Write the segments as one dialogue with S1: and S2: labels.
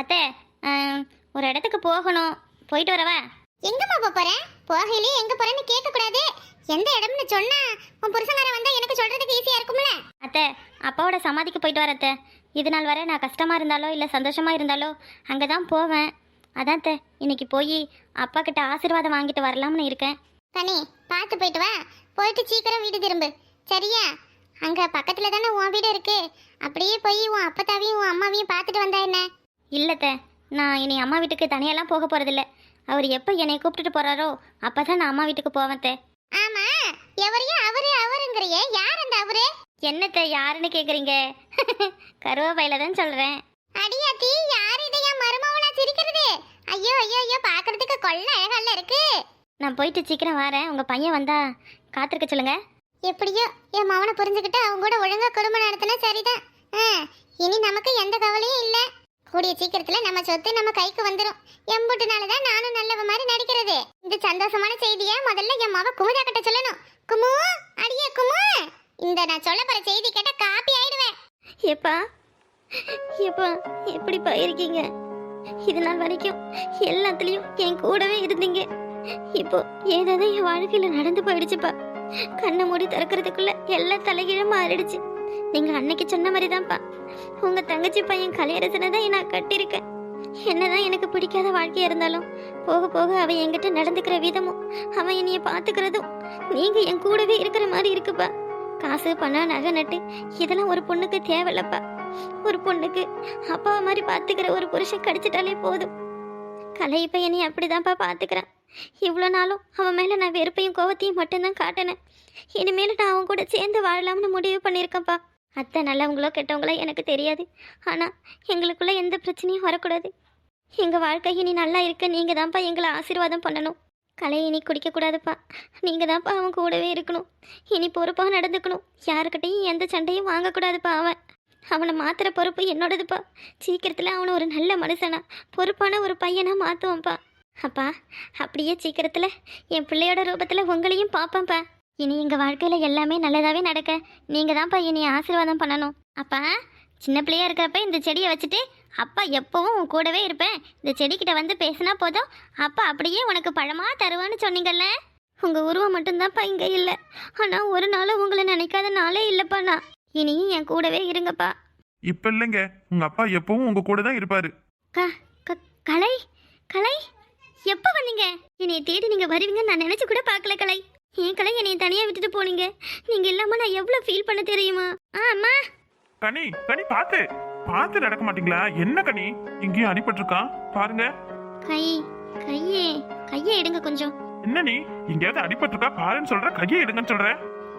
S1: அத்தை ஒரு இடத்துக்கு போகணும். போயிட்டு வரவா?
S2: எங்கம்மா போப் போற? போகையிலே எங்க போறேன்னு கேட்க கூடாது எந்த இடம்னு சொன்னா உன் புருஷங்காரன் வந்தா எனக்கு சொல்றதுக்கு ஈஸியா இருக்கும்ல?
S1: அத்தை அப்பாவோட சமாதிக்கு போயிட்டு வர அத்தை. இது நாள் வரை நான் கஷ்டமாக இருந்தாலோ இல்லை சந்தோஷமாக இருந்தாலோ அங்கே தான் போவேன். அதான் அத்தை இன்னைக்கு போய் அப்பா கிட்ட ஆசீர்வாதம் வாங்கிட்டு வரலாம்னு இருக்கேன்.
S2: கனி பார்த்து போயிட்டு வா. போயிட்டு சீக்கிரம் வீடு திரும்பு. சரியா? அங்க பக்கத்துல தானே உன் வீடு இருக்கு. அப்படியே போய் உன் அப்பத்தாவையும் உன் அம்மாவையும் பார்த்துட்டு வந்தா என்ன?
S1: இல்லைத்த நான் இனி அம்மா வீட்டுக்கு தனியெல்லாம் போக போகிறதில்ல அவர் எப்போ என்னை கூப்பிட்டுட்டு போகிறாரோ அப்போ தான் நான் அம்மா வீட்டுக்கு போவேன் அத்தை.
S2: ஆமா எவரையும் அவரு அவருங்கிறியே யார் அந்த அவரு?
S1: என்னத்த யாருன்னு கேட்குறீங்க கருவேப்பையில தான் சொல்கிறேன்
S2: அடியாத்தி யார் இதையா மருமவளா சிரிக்கிறது? ஐயோ ஐயோ ஐயோ பாக்குறதுக்கு கொள்ள அழகல்ல இருக்கு.
S1: நான் போயிட்டு சீக்கிரம் வரேன். உங்கள் பையன் வந்தா காத்திருக்க சொல்லுங்க.
S2: எப்படியோ என் மவனை புரிஞ்சுக்கிட்டு அவங்க கூட ஒழுங்கா குடும்பம் நடத்தினா சரிதான். இனி நமக்கு எந்த கவலையும் கூடிய சீக்கிரத்துல நம்ம சொத்து நம்ம கைக்கு வந்துரும். எம்புட்டுனாலதான் நானும் நல்லவ மாதிரி நடிக்கிறது. இந்த சந்தோஷமான செய்திய முதல்ல என் மவ குமுதா கிட்ட சொல்லணும். குமு அடியே குமு. இந்த நான் சொல்ல போற செய்தி கேட்ட காப்பி ஆயிடுவேன்.
S1: எப்பா எப்பா எப்படி இருக்கீங்க இது நாள் வரைக்கும் எல்லாத்துலேயும் என் கூடவே இருந்தீங்க. இப்போ ஏதாவது என் வாழ்க்கையில் நடந்து போயிடுச்சுப்பா. கண்ணை மூடி திறக்கிறதுக்குள்ள எல்லாம் தலைகீழ மாறிடுச்சு. நீங்க அன்னைக்கு சொன்ன மாதிரி தான்ப்பா உங்க தங்கச்சி பையன் கல்யாணத்துல தான் நான் கட்டியிருக்கேன். என்னதான் எனக்கு பிடிக்காத வாழ்க்கையா இருந்தாலும் போக போக அவன் என்கிட்ட நடந்துக்கிற விதமும் அவன் என்னைய பாத்துக்கிறதும் நீங்க என் கூடவே இருக்கிற மாதிரி இருக்குப்பா. காசு பணம் நகை நட்டு இதெல்லாம் ஒரு பொண்ணுக்கு தேவையில்லப்பா. ஒரு பொண்ணுக்கு அப்பாவை மாதிரி பார்த்துக்கிற ஒரு புருஷன் கிடைச்சிட்டாலே போதும். கலை இப்போ என்னை அப்படிதான்ப்பா பார்த்துக்கிறான். இவ்வளோ நாளும் அவன் மேலே நான் வெறுப்பையும் கோவத்தையும் மட்டும்தான் காட்டினேன். இனிமேல் நான் அவன் கூட சேர்ந்து வாழலாம்னு முடிவு பண்ணியிருக்கேன்ப்பா. அத்தை நல்லவங்களோ கெட்டவங்களோ எனக்கு தெரியாது. ஆனால் எங்களுக்குள்ளே எந்த பிரச்சனையும் வரக்கூடாது. எங்கள் வாழ்க்கை இனி நல்லா இருக்க. நீங்கள் தான்ப்பா எங்களை ஆசீர்வாதம் பண்ணணும். கலை இனி குடிக்கக்கூடாதுப்பா நீங்கள் தான்ப்பா அவன் கூடவே இருக்கணும். இனி பொறுப்பாக நடந்துக்கணும். யாருக்கிட்டையும் எந்த சண்டையும் வாங்கக்கூடாதுப்பா அவன். அவனை மாத்துற பொறுப்பு என்னோடதுப்பா. சீக்கிரத்தில் அவனை ஒரு நல்ல மனுஷனா பொறுப்பான ஒரு பையனாக மாற்றுவான்ப்பா அப்பா அப்படியே சீக்கிரத்தில் என் பிள்ளையோட ரூபத்தில் உங்களையும் பார்ப்பேன்ப்பா இனி எங்கள் வாழ்க்கையில் எல்லாமே நல்லதாகவே நடக்க. நீங்கள் தான்ப்பா இனி ஆசீர்வாதம் பண்ணணும். அப்பா சின்ன பிள்ளையா இருக்கிறப்ப இந்த செடியை வச்சுட்டு அப்பா எப்பவும் உன் கூடவே இருப்பேன். இந்த செடிக்கிட்ட வந்து பேசினா போதும். அப்பா அப்படியே உனக்கு பழமாக தருவான்னு சொன்னீங்கல்ல? உங்கள் உருவம் மட்டும்தான்ப்பா இங்கே இல்லை. ஆனால் ஒரு நாளும் உங்களை நினைக்காத நாளே இல்லைப்பா நான். இனியும் என் கூடவே இருங்கப்பா.
S3: இப்ப இல்லைங்க. உங்க அப்பா எப்பவும் உங்க கூட தான் இருப்பாரு.
S1: கலை கலை எப்போ வந்தீங்க? என்னைய தேடி நீங்க வருவீங்கன்னு நான் நினைச்சு கூட பார்க்கல கலை. ஏன் கலை என்னைய தனியா விட்டுட்டு போனீங்க. நீங்க இல்லாம நான் எவ்வளவு ஃபீல் பண்ண தெரியுமா? ஆ அம்மா?
S3: கனி கனி பாத்து பாத்து நடக்க மாட்டீங்களா? என்ன கனி? இங்கேயும் அடிபட்டிருக்கான் பாருங்க.
S1: கை கையே கையை எடுங்க கொஞ்சம்.
S3: என்ன நீ? எங்கேயாவது அடிபட்டிருக்கா? பாருன்னு சொல்ற கையை எடுங்கன்னு சொல்ற.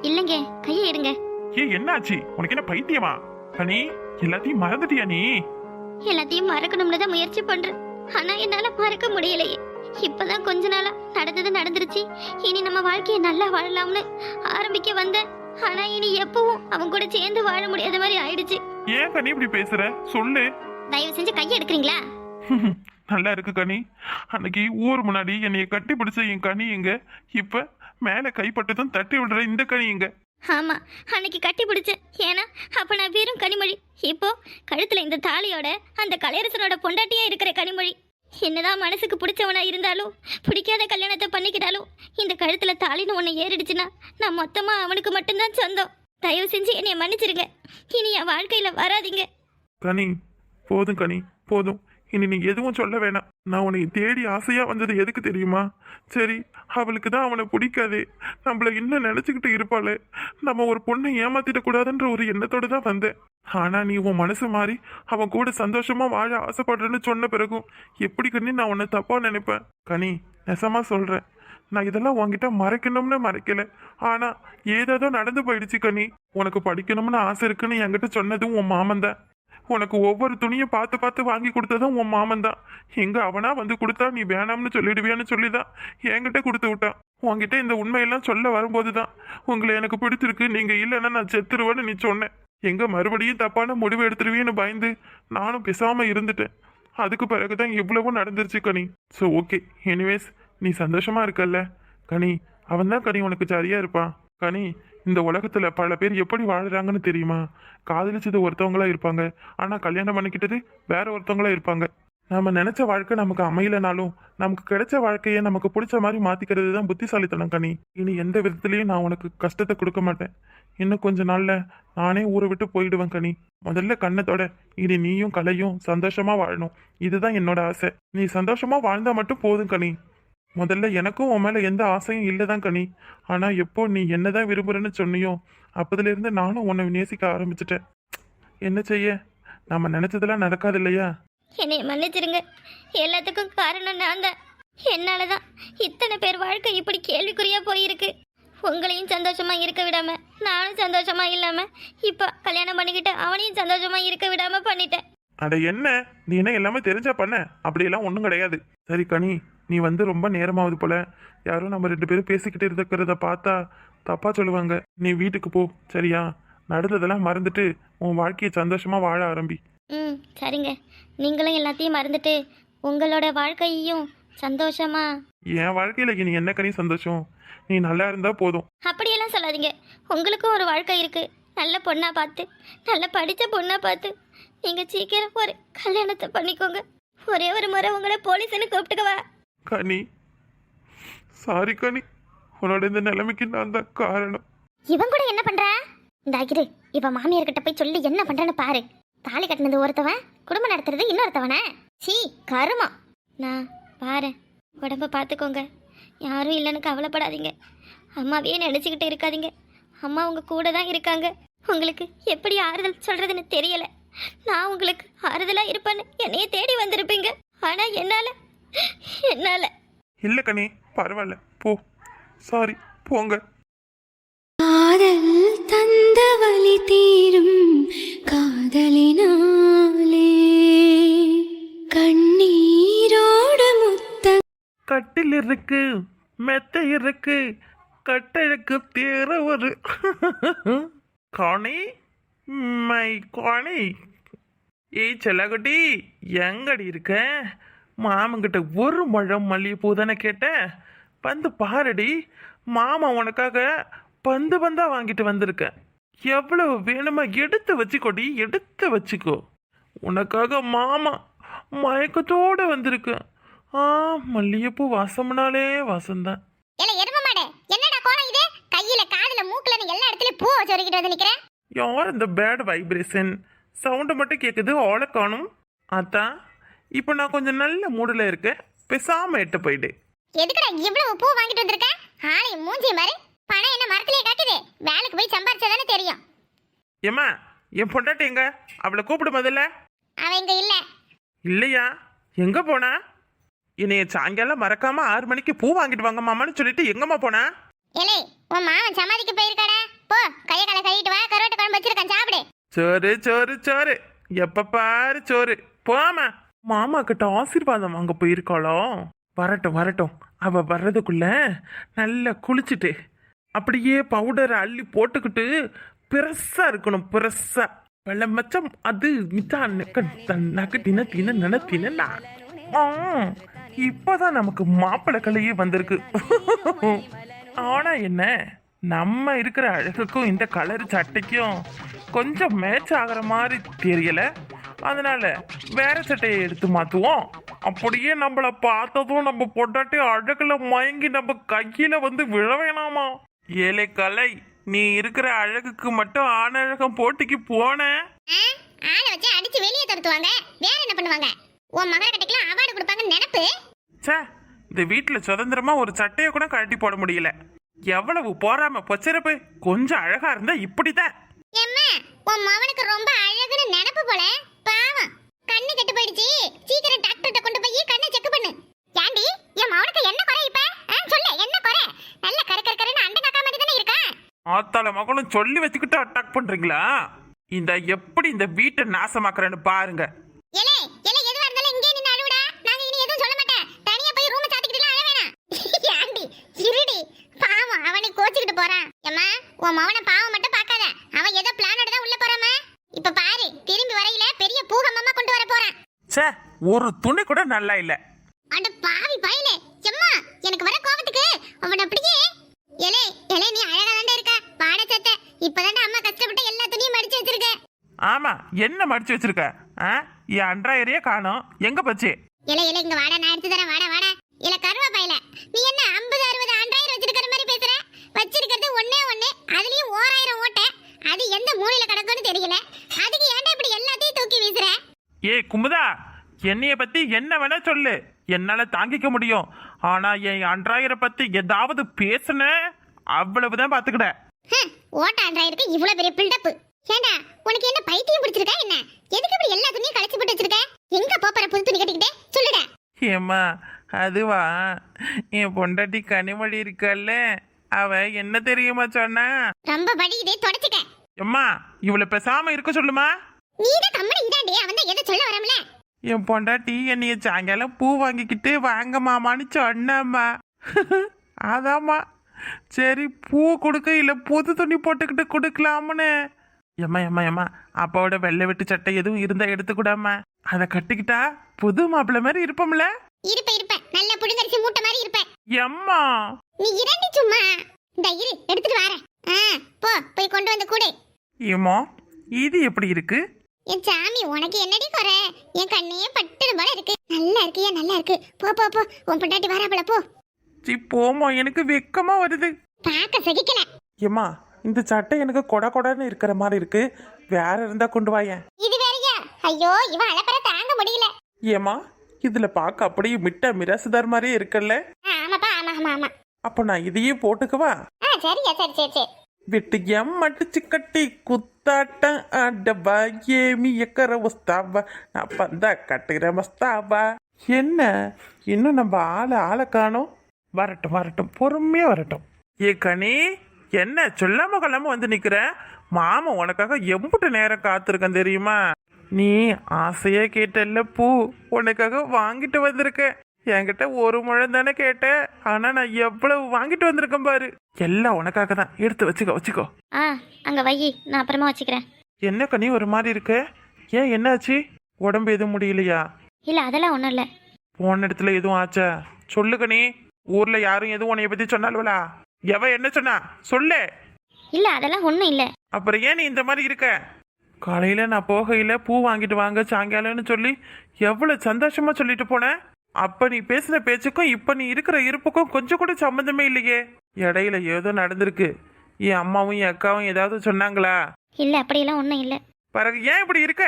S1: இல்லைங்க கையை எடுங்க.
S3: ஏ என்ன ஆச்சு உனக்கு என்ன பைத்தியமா? கனி எல்லாத்தையும் மறந்துட்டியா நீ?
S1: எல்லாத்தையும் மறக்கணும்னு தான் முயற்சி பண்றேன் ஆனா என்னால மறக்க முடியலையே. இப்பதான் கொஞ்ச நாளா நடந்தது நடந்துருச்சு. இனி நம்ம வாழ்க்கையை நல்லா வாழலாம்னு ஆரம்பிக்க வந்தேன். ஆனா இனி எப்பவும் அவன் கூட சேர்ந்து வாழ முடியாத மாதிரி ஆயிடுச்சு.
S3: ஏன் கனி இப்படி பேசுற? சொல்லு.
S1: தயவு செஞ்சு கையை எடுக்கிறீங்களா?
S3: நல்லா இருக்கு கனி. அன்னைக்கு ஊர் முன்னாடி என்னைய கட்டி பிடிச்ச என் கனி எங்க? இப்ப மேல கைப்பட்டதும் தட்டி விடுற இந்த கனி எங்க?
S1: ஆமா அன்னைக்கு கட்டி பிடிச்சேன் ஏன்னா அப்ப நான் வெறும் கனிமொழி. இப்போ கழுத்துல இந்த தாலியோட அந்த கலையரசனோட பொண்டாட்டியா இருக்கிற கனிமொழி. என்னதான் மனசுக்கு பிடிச்சவனா இருந்தாலும் பிடிக்காத கல்யாணத்தை பண்ணிக்கிட்டாலும் இந்த கழுத்துல தாலின்னு ஒன்று ஏறிடுச்சுன்னா நான் மொத்தமா அவனுக்கு மட்டும்தான் சொந்தம். தயவு செஞ்சு என்னை மன்னிச்சிருங்க. இனி என் வாழ்க்கையில வராதீங்க.
S3: கனி போதும் கனி போதும். இனி நீ எதுவும் சொல்ல வேணாம். நான் உன்னை தேடி ஆசையாக வந்தது எதுக்கு தெரியுமா? சரி அவளுக்கு தான் அவனை பிடிக்காதே. நம்மள இன்னும் நினச்சிக்கிட்டு இருப்பாளே. நம்ம ஒரு பொண்ணை ஏமாத்திடக்கூடாதுன்ற ஒரு எண்ணத்தோடு தான் வந்தேன். ஆனால் நீ உன் மனசு மாறி அவன் கூட சந்தோஷமாக வாழ ஆசைப்படுறேன்னு சொன்ன பிறகும் எப்படி கண்ணி நான் உன்னை தப்பாக நினைப்பேன்? கனி நெசமா சொல்கிறேன் நான் இதெல்லாம் உன்கிட்ட மறைக்கணும்னு மறைக்கல. ஆனா ஏதேதோ நடந்து போயிடுச்சு கனி. உனக்கு படிக்கணும்னு ஆசை இருக்குன்னு என்கிட்ட சொன்னதும் உன் மாமன் தான் உனக்கு ஒவ்வொரு துணியும் பார்த்து பார்த்து வாங்கி கொடுத்ததும் உன் மாமன் தான். எங்கே அவனா வந்து கொடுத்தா நீ வேணாம்னு சொல்லிடுவியான்னு சொல்லி தான் என்கிட்ட கொடுத்து விட்டான். உன்கிட்ட இந்த உண்மையெல்லாம் சொல்ல வரும்போது தான் உங்களை எனக்கு பிடிச்சிருக்கு. நீங்கள் இல்லைன்னா நான் செத்துருவேன்னு நீ சொன்னேன் எங்கே மறுபடியும் தப்பான முடிவு எடுத்துருவீன்னு பயந்து நானும் பேசாமல் இருந்துட்டேன். அதுக்கு பிறகு தான் இவ்வளவும் நடந்துருச்சு கனி. ஸோ ஓகே எனிவேஸ் நீ சந்தோஷமாக இருக்கல்ல? கனி அவன் தான் கனி உனக்கு சரியாக இருப்பான். கனி இந்த உலகத்துல பல பேர் எப்படி வாழ்கிறாங்கன்னு தெரியுமா? காதலிச்சது ஒருத்தவங்களா இருப்பாங்க. ஆனா கல்யாணம் பண்ணிக்கிட்டது வேற ஒருத்தவங்களா இருப்பாங்க. நம்ம நினைச்ச வாழ்க்கை நமக்கு அமையலனாலும் நமக்கு கிடைச்ச வாழ்க்கையை நமக்கு பிடிச்ச மாதிரி மாத்திக்கிறது தான் புத்திசாலித்தனம் கனி. இனி எந்த விதத்துலயும் நான் உனக்கு கஷ்டத்தை கொடுக்க மாட்டேன். இன்னும் கொஞ்ச நாள்ல நானே ஊரை விட்டு போயிடுவேன் கனி. முதல்ல கண்ணத்தோட இனி நீயும் கலையும் சந்தோஷமா வாழணும். இதுதான் என்னோட ஆசை. நீ சந்தோஷமா வாழ்ந்தா மட்டும் போதும் கனி. முதல்ல எனக்கும் உன் மேல எந்த ஆசையும் இல்லைதான் கனி. ஆனா எப்போ நீ என்னதான் விரும்புறேன்னு சொன்னியோ அப்பதுல இருந்து நானும் உன்னை நேசிக்க ஆரம்பிச்சிட்டேன். என்ன செய்ய? நம்ம நினைச்சதெல்லாம் நடக்காது இல்லையா?
S1: என்னை மன்னிச்சிருங்க. எல்லாத்துக்கும் காரணம் நான் தான். என்னால தான் இத்தனை பேர் வாழ்க்கை இப்படி கேள்விக்குறியா போயிருக்கு. உங்களையும் சந்தோஷமா இருக்க விடாம நானும் சந்தோஷமா இல்லாம இப்ப கல்யாணம் பண்ணிக்கிட்டு அவனையும் சந்தோஷமா இருக்க விடாம பண்ணிட்டேன்.
S3: அட என்ன? நீ என்ன எல்லாமே தெரிஞ்சா பண்ண? அப்படியெல்லாம் ஒன்றும் கிடையாது. சரி கனி நீ வந்து ரொம்ப நேரமாவது போல. யாரும் நம்ம ரெண்டு பேரும் பேசிக்கிட்டு இருக்கிறத பார்த்தா தப்பா சொல்லுவாங்க. நீ வீட்டுக்கு போ. சரியா? நடந்ததெல்லாம் மறந்துட்டு உன் வாழ்க்கையை சந்தோஷமா வாழ ஆரம்பி.
S1: ம் சரிங்க. நீங்களும் எல்லாத்தையும் மறந்துட்டு உங்களோட வாழ்க்கையையும் சந்தோஷமா?
S3: என் வாழ்க்கையில இனி என்ன கனி சந்தோஷம்? நீ நல்லா இருந்தா போதும்.
S1: அப்படியெல்லாம் சொல்லாதீங்க. உங்களுக்கும் ஒரு வாழ்க்கை இருக்கு. நல்ல பொண்ணா பார்த்து நல்ல படித்த பொண்ணா பார்த்து. நீங்க சீக்கிரம் ஒரு கல்யாணத்தை பண்ணிக்கோங்க. ஒரே ஒரு முறை உங்களை போலீஸ்னு கூப்பிட்டுக்கவா
S3: கனி. சாரி கனி. உன்னோட இந்த நிலைமைக்கு நான் தான் காரணம்.
S2: இவன் கூட என்ன பண்ற? இந்த அகிரு இவ மாமியார் கிட்ட போய் சொல்லி என்ன பண்றேன்னு பாரு. தாலி கட்டினது ஒருத்தவன் குடும்பம் நடத்துறது இன்னொருத்தவனே? சீ கருமா.
S1: நான் பாரு. உடம்ப பார்த்துக்கோங்க யாரும் இல்லைன்னு கவலைப்படாதீங்க. அம்மாவே நினச்சிக்கிட்டு இருக்காதீங்க. அம்மா உங்க கூட தான் இருக்காங்க. உங்களுக்கு எப்படி ஆறுதல் சொல்றதுன்னு தெரியல. நான் உங்களுக்கு ஆறுதலா இருப்பேன்னு என்னையே தேடி வந்திருப்பீங்க. ஆனா என்னால என்னால.
S3: இல்லை கனி பரவாயில்ல. போ. சாரி போங்க.
S4: காதல் தந்த வலி தீரும் காதலினாலே. கண்ணீரோட முத்த
S3: கட்டில் இருக்கு மெத்தை இருக்கு கட்டழக்கு தேர ஒரு. காணி மை காணி ஏய் செல்லகுட்டி எங்கடி இருக்க? மாமங்கிட்ட ஒரு முழம் மல்லிகைப்பூ தானே கேட்டேன். வந்து பாருடி மாமா உனக்காக பந்து பந்தா வாங்கிட்டு வந்திருக்கேன் எவ்வளவு வேணுமா எடுத்து வச்சுக்கோடி எடுத்து வச்சுக்கோ. உனக்காக மாமா மயக்கத்தோட வந்திருக்கேன் ஆ மல்லிகைப்பூ வாசம்னாலே வாசம்தான்.
S2: என்னடா கோலம் இது? கையில காதுல மூக்குல எல்லா இடத்துலயும் பூ சொருகிட்டு வந்து நிக்கிற?
S3: யார் இந்த பேட் வைப்ரேஷன் சவுண்டு மட்டும் கேட்குது ஆளை காணும். அதான். இப்போ நான் கொஞ்சம் நல்ல மூடில் இருக்கேன் பேசாம எட்டு போயிடு.
S2: எதுக்குடா இவ்வளவு பூ வாங்கிட்டு வந்திருக்க? ஆளை மூஞ்சி மாறு. பணம் என்ன மரத்திலே காக்குது? வேலைக்கு போய் சம்பாரிச்சாதானே தெரியும்.
S3: ஏம்மா என் பொண்டாட்டி எங்க? அவளை கூப்பிடு முதல்ல.
S2: அவ இங்க இல்ல.
S3: இல்லையா? எங்க போனா? என்னைய சாயங்காலம் மறக்காம ஆறு மணிக்கு பூ வாங்கிட்டு வாங்க மாமான்னு சொல்லிட்டு எங்கம்மா போனா?
S2: ஏலே உன் மாமன் சமாதிக்கு போயிருக்காடா? போ கைய காலை கழுவிட்டு வா கருவாட்டு குழம்பு வச்சிருக்கேன் சாப்பிடு.
S3: சோறு சோறு சோறு. எப்ப பாரு சோறு. போமா மாமா கிட்ட ஆசீர்வாதம் வாங்க போயிருக்காளோ? வரட்டும் வரட்டும். அவ வர்றதுக்குள்ள நல்லா குளிச்சுட்டு அப்படியே பவுடரை அள்ளி போட்டுக்கிட்டு பெருசா இருக்கணும் பெருசா. வெள்ள மச்சம் அது மிதா நக்கு தின தின நன தின இப்பதான் நமக்கு மாப்பிள்ளை கலையே வந்திருக்கு. ஆனா என்ன நம்ம இருக்கிற அழகுக்கும் இந்த கலர் சட்டைக்கும் கொஞ்சம் மேட்ச் ஆகிற மாதிரி தெரியல. அதனால வேற சட்டையை எடுத்து மாத்துவோம். அப்படியே நம்மள பார்த்ததும் நம்ம பொண்டாட்டி அழகுல மயங்கி நம்ம கையில வந்து விழ வேணாமா? ஏழை கலை நீ இருக்கிற அழகுக்கு மட்டும் ஆணழகம் போட்டிக்கு போன?
S2: ஆளை வச்சு அடிச்சு வெளியே துரத்துவாங்க. வேற என்ன பண்ணுவாங்க? உன் மகர கட்டைக்கெல்லாம் அவார்டு கொடுப்பாங்கன்னு நினப்பு?
S3: ச்சே இந்த வீட்டில் சுதந்திரமா ஒரு சட்டையை கூட கழட்டி போட முடியல. எவ்வளவு போறாம பொச்சரப்பு? கொஞ்சம் அழகா இருந்தா இப்படிதான்.
S2: எம்மா உன் மவனுக்கு ரொம்ப அழகுன்னு நினப்பு போல. பாவம். கண்ணு கெட்டு போயிடுச்சு. சீக்கிரம் டாக்டர்கிட்ட கொண்டு போய் கண்ணை செக் பண்ணு. ஏண்டி என் மவனுக்கு என்ன குறை இப்ப? சொல்லு என்ன குறை? நல்ல கரு கரு கருன்னு அண்ட காக்கா மாதிரி தானே இருக்கா?
S3: ஆத்தால மகளும் சொல்லி வச்சுக்கிட்டு அட்டாக் பண்றீங்களா? இந்த எப்படி இந்த வீட்டை நாசமாக்குறேன்னு பாருங்க.
S2: ஏலே ஏலே எதுவா இருந்தாலும் இங்கே நின்னு அழுவுடா. நாங்க இனி எதுவும் சொல்ல மாட்டேன். தனியா போய் ரூம் சாத்திக்கிட்டுலாம் அழ வேணாம். ஏண்டி இருடி. பாவம் அவனை கோச்சிக்கிட்டு போறான். ஏம்மா உன் மவனை பாவம் மட்டும் பார்க்காத அவன் ஏதோ பிளானோட தான் உள்ள போறாமா இப்ப பாரு திரும்பி வரையில பெரிய பூகம்பமா கொண்டு வர
S3: ச்சே ஒரு துணி கூட நல்லா இல்ல.
S2: அட பாவி பயலே எம்மா எனக்கு வர கோபத்துக்கு அவன் அப்படியே ஏலே ஏலே நீ அழகா தாண்டா இருக்க. பாட சத்த இப்பதான்டா அம்மா கஷ்டப்பட்டு எல்லா துணியும் மடிச்சு வச்சிருக்க.
S3: ஆமா என்ன மடிச்சு வச்சிருக்க? ஆ என் அன்றாயிரையே காணோம். எங்க போச்சு?
S2: இல இல இங்க வாடா நான் எடுத்து தரேன். வாடா வாடா. இல கருவா பையில. நீ என்ன ஐம்பது அறுபது ஆண்டாயிரம் வச்சிருக்கிற மாதிரி பேசுற? வச்சிருக்கிறது ஒண்ணே ஒண்ணு அதுலயும் ஓராயிரம் ஓட்டை. அது எந்த மூலையில கிடக்குன்னு தெரியல. அதுக்கு ஏன்டா இப்படி எல்லாத்தையும் தூக்கி வீசுற?
S3: ஏய் குமுதா என்னைய பத்தி என்ன வேணா சொல்லு. என்னால தாங்கிக்க முடியும். ஆனா என் அன்றாயிர பத்தி ஏதாவது பேசுன? அவ்வளவுதான் பாத்துக்கிட
S2: ஹம், ஓட்ட ஆண்டாயிருக்கு இவ்வளவு பெரிய பில்டப் ஏண்டா உனக்கு என்ன பைத்தியம் பிடிச்சிருக்கா என்ன? எதுக்கு இப்படி எல்லா துணியும் களைச்சு போட்டு வச்சிருக்க? எங்க போற புது துணி கட்டிக்கிட்டே? சொல்லுடா.
S3: ஏம்மா அதுவா? என் பொண்டாட்டி கனிமொழி இருக்கல்ல. அவ என்ன தெரியுமா சொன்னா?
S2: ரொம்ப படிக்குதே தொடச்சுக்க.
S3: எம்மா இவளை பேசாம இருக்க சொல்லுமா?
S2: நீ தான் கம்மனு இதாண்டி அவன் தான் எதை சொல்ல வரமல?
S3: என் பொண்டாட்டி என்னைய சாயங்காலம் பூ வாங்கிக்கிட்டு வாங்க மாமான்னு சொன்னம்மா. அதாம்மா. சரி பூ கொடுக்க இல்லை புது துணி போட்டுக்கிட்டு கொடுக்கலாம்னு. எம்மா எம்மா எம்மா அப்பாவோட வெள்ளை வெட்டு சட்டை எதுவும் இருந்தா எடுத்துக்கூடாம அதை கட்டிக்கிட்டா புது மாப்பிள்ளை மாதிரி இருப்போம்ல.
S2: இருப்ப இருப்ப நல்ல புடுங்கரிசி மூட்டை மாதிரி இருப்ப
S3: எம்மா.
S2: நீ இரண்டி சும்மா. இந்த இரு எடுத்துட்டு வரேன். போ போய் கொண்டு வந்து கூடு.
S3: ஏமோ இது எப்படி இருக்கு?
S2: என் சாமி உனக்கு என்னடி குறை? என் கண்ணே பட்டுன்னு போல இருக்கு. நல்லா இருக்கியா? நல்லா இருக்கு. போ போ போ. உன் பொண்டாட்டி வராப்பல போ.
S3: சி போமா எனக்கு வெக்கமா வருது.
S2: பார்க்க சகிக்கல.
S3: ஏம்மா இந்த சட்டை எனக்கு கொட கொடன்னு இருக்கிற மாதிரி இருக்கு. வேற இருந்தா கொண்டு வாயேன்
S2: இது வேறயா? ஐயோ இவன் அலப்பற தாங்க முடியல.
S3: ஏம்மா இதுல பார்க்க அப்படியே மிட்ட மிராசுதார் மாதிரியே இருக்குல்ல.
S2: ஆமாப்பா ஆமா ஆமா ஆமா.
S3: அப்ப நான் இதையே போட்டுக்கவா?
S2: ஆ சரியா சரி சரி சரி.
S3: விட்டு எம் மடிச்சு கட்டி குத்தாட்டம் ஆடவா ஏமி எக்கர வஸ்தாவா நான் பந்தா கட்டுகிற மஸ்தாவா என்ன? இன்னும் நம்ம ஆளை ஆளை காணோம். வரட்டும் வரட்டும். பொறுமையா வரட்டும். ஏ கனி என்ன சொல்லாம கொள்ளாம வந்து நிக்கிற? மாமா உனக்காக எம்புட்டு நேரம் காத்திருக்கேன் தெரியுமா? நீ ஆசையா கேட்டல்ல பூ உனக்காக வாங்கிட்டு வந்திருக்க என்கிட்ட ஒரு முழம் தானே கேட்டேன். ஆனா நான் எவ்வளவு வாங்கிட்டு வந்திருக்கேன் பாரு. எல்லாம் உனக்காக தான். எடுத்து வச்சுக்கோ வச்சுக்கோ.
S1: ஆ அங்கே வை. நான் அப்புறமா வச்சுக்கிறேன்.
S3: என்ன கனி ஒரு மாதிரி இருக்க? ஏன் என்னாச்சு? உடம்பு எதுவும் முடியலையா?
S1: இல்லை அதெல்லாம் ஒன்றும் இல்லை.
S3: போன இடத்துல எதுவும் ஆச்சா? சொல்லு கனி. ஊர்ல யாரும் எதுவும் உன்னைய பத்தி சொன்னாலுவலா? எவ என்ன சொன்னா? சொல்லு.
S1: இல்லை அதெல்லாம் ஒன்றும் இல்லை.
S3: அப்புறம் ஏன் நீ இந்த மாதிரி இருக்க? காலையில நான் போகையில பூ வாங்கிட்டு வாங்க சாயங்காலம்னு சொல்லி எவ்வளவு சந்தோஷமா சொல்லிட்டு போனேன் அப்ப நீ பேசின பேச்சுக்கும் இப்ப நீ இருக்கிற இருப்புக்கும் கொஞ்சம் கூட சம்மந்தமே இல்லையே. இடையில ஏதோ நடந்திருக்கு. என் அம்மாவும் என் அக்காவும் ஏதாவது சொன்னாங்களா?
S1: இல்லை அப்படியெல்லாம் ஒன்றும் இல்லை.
S3: பிறகு ஏன் இப்படி இருக்க?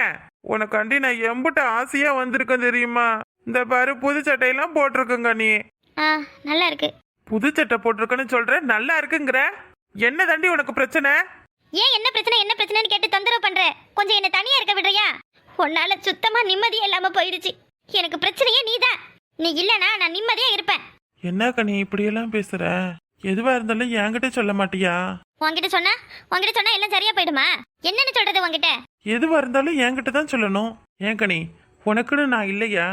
S3: உனக்காண்டி நான் எம்புட்ட ஆசையா வந்திருக்கேன் தெரியுமா? இந்த பாரு புது சட்டையெல்லாம் போட்டிருக்கங்க நீ.
S1: ஆ நல்லா இருக்கு.
S3: புது சட்டை போட்டிருக்கேன்னு சொல்ற நல்லா இருக்குங்கிற? என்ன தாண்டி உனக்கு பிரச்சனை?
S1: ஏன் என்ன பிரச்சனை என்ன பிரச்சனைன்னு கேட்டு தொந்தரவு பண்ற? கொஞ்சம் என்ன தனியா இருக்க விடுறியா? உன்னால சுத்தமா நிம்மதியே இல்லாம போயிடுச்சு. எனக்கு பிரச்சனையே நீதான். நீ இல்லனா நான் நிம்மதியா இருப்பேன்.
S3: என்னக்கா நீ இப்படியெல்லாம் பேசுற? எதுவா இருந்தாலும் என்கிட்ட சொல்ல மாட்டியா?
S1: உன்கிட்ட சொன்னா? உன்கிட்ட சொன்னா எல்லாம் சரியா போயிடுமா? என்னன்னு சொல்றது உன்கிட்ட?
S3: எதுவா இருந்தாலும் என்கிட்ட தான் சொல்லணும். ஏன் கனி? உனக்குன்னு நான் இல்லையா?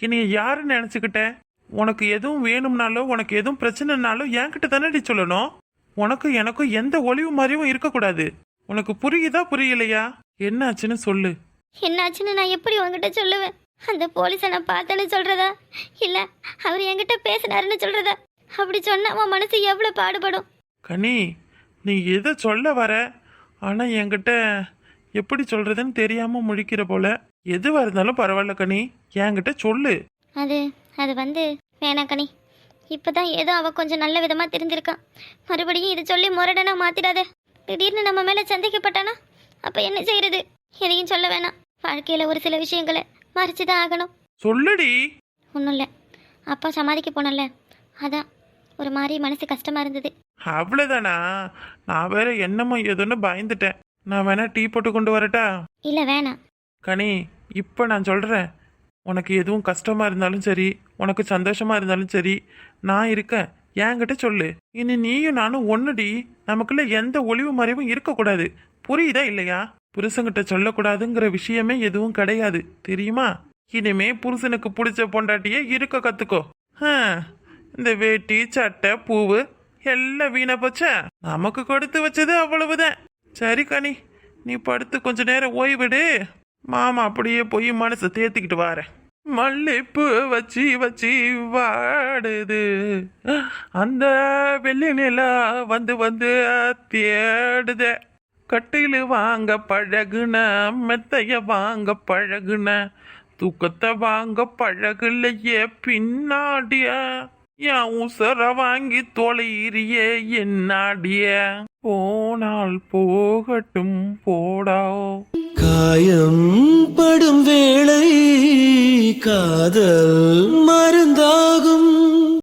S3: என்னைய யாருன்னு நினச்சிக்கிட்ட? உனக்கு எதுவும் வேணும்னாலோ உனக்கு எதுவும் பிரச்சனைனாலும் என்கிட்ட தானடி சொல்லணும். உனக்கு எனக்கும் எந்த ஒளிவு மாதிரியும் இருக்கக்கூடாது. உனக்கு புரியுதா புரியலையா? என்னாச்சுன்னு சொல்லு.
S1: என்னாச்சுன்னு நான் எப்படி உன்கிட்ட சொல்லுவேன்? அந்த போலீஸை நான் பார்த்தேன்னு சொல்றதா? இல்ல அவர் என்கிட்ட பேசினாருன்னு சொல்றதா? அப்படி சொன்னா உன் மனசு எவ்வளவு பாடுபடும்?
S3: கனி நீ எதை சொல்ல வர? ஆனால் என்கிட்ட எப்படி சொல்றதுன்னு தெரியாம முழிக்கிற போல. எதுவா இருந்தாலும் பரவாயில்ல கனி என்கிட்ட சொல்லு.
S1: அது அது வந்து வேணாம் கனி. இப்பதான் ஏதோ அவ கொஞ்சம் நல்ல விதமா தெரிஞ்சிருக்கான். மறுபடியும் இதை சொல்லி முரடனா மாத்திடாத. திடீர்னு நம்ம மேல சந்தேகப்பட்டானா? அப்ப என்ன செய்யறது? எதையும் சொல்ல வேணாம். வாழ்க்கையில ஒரு சில விஷயங்களை மறைச்சுதான் ஆகணும்
S3: சொல்லுடி.
S1: ஒன்றும் இல்லை அப்பா சமாதிக்கு போனல அதான் ஒரு மாதிரி மனசு கஷ்டமா இருந்தது.
S3: அவ்வளோதானா நான் வேற என்னமோ ஏதோன்னு பயந்துட்டேன். நான் வேணா டீ போட்டு கொண்டு வரட்டா?
S1: இல்லை வேணாம்
S3: கனி இப்போ நான் சொல்கிறேன் உனக்கு எதுவும் கஷ்டமா இருந்தாலும் சரி உனக்கு சந்தோஷமா இருந்தாலும் சரி நான் இருக்கேன். என்கிட்ட சொல்லு. இனி நீயும் நானும் ஒன்றுடி நமக்குள்ள எந்த ஒளிவு மறைவும் இருக்கக்கூடாது. புரியுதா இல்லையா? புருஷன்கிட்ட சொல்லக்கூடாதுங்கிற விஷயமே எதுவும் கிடையாது தெரியுமா? இனிமே புருஷனுக்கு பிடிச்ச பொண்டாட்டியே இருக்க கத்துக்கோ. இந்த வேட்டி சட்டை பூவு எல்லாம் வீணா போச்சா? நமக்கு கொடுத்து வச்சது அவ்வளவுதான். சரி கனி நீ படுத்து கொஞ்ச நேரம் ஓய்விடு. மாமா அப்படியே போய் மனசை தேத்திக்கிட்டு வாரேன் மல்லிப்பூ வச்சு வச்சு வாடுது. அந்த வெள்ளி நிலா வந்து வந்து தேடுதே. கட்டில் வாங்க பழகுன மெத்தைய வாங்க பழகுன தூக்கத்தை வாங்க பழகலையே பின்னாடிய. என் உசர வாங்கி தொலையிறியே என்னாடிய. போனால் போகட்டும் போடா.
S5: காயம் படும் வேளை காதல் மருந்தாகும்.